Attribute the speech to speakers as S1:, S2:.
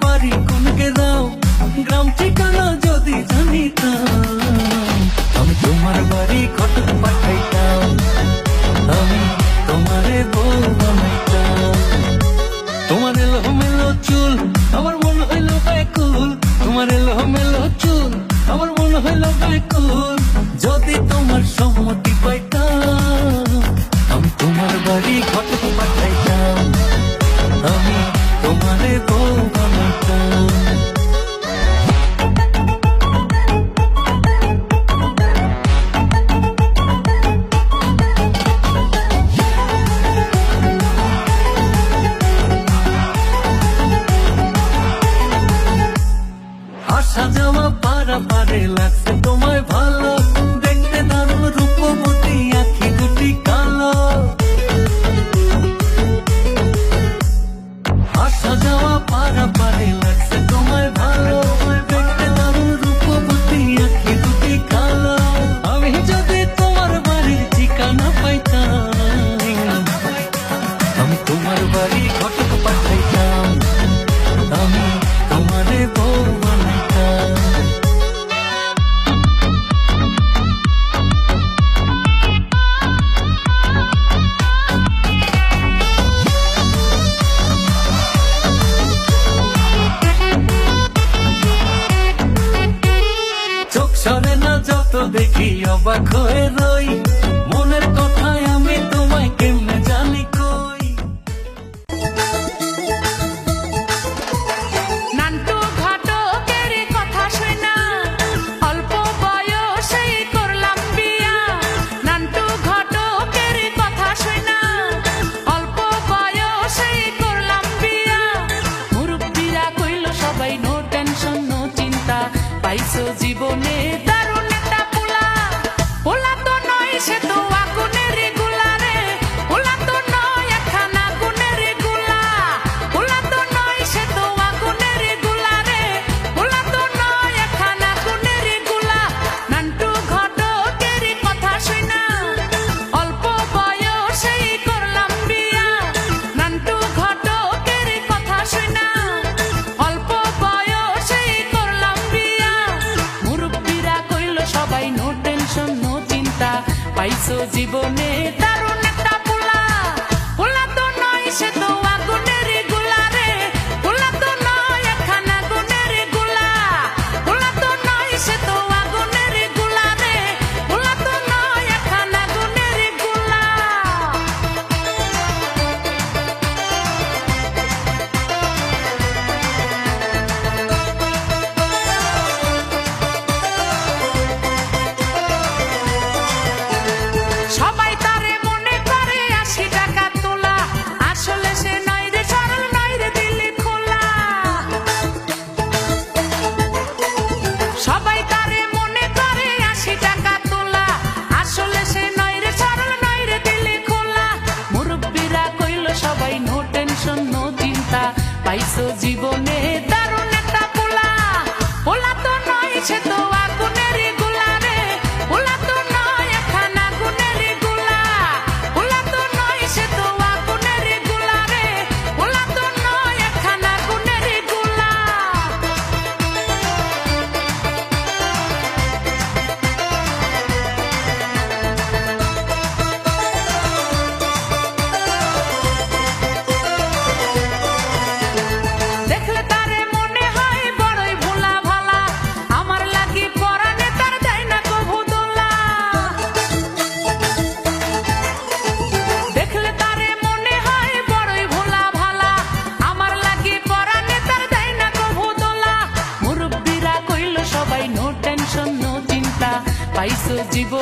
S1: পারি কোন পারে লাগছে তোমায় ভালো। দেখতে দারুণ রূপময় দেখি অবাক হয়ে রই। মনের কথায় আমি তোমায় কেমনে জানি কই?
S2: নান্টু ঘটকের কথা শোনা। অল্প বয়সেই করলাম বিয়া। নান্টু ঘটকের কথা শোনা। অল্প বয়সেই করলাম বিয়া। মুরব্বীরা কইল, সবাই নো টেনশন, নো চিন্তা। পাইছো জীবনে পাইছো জীবনে তার vai tipo.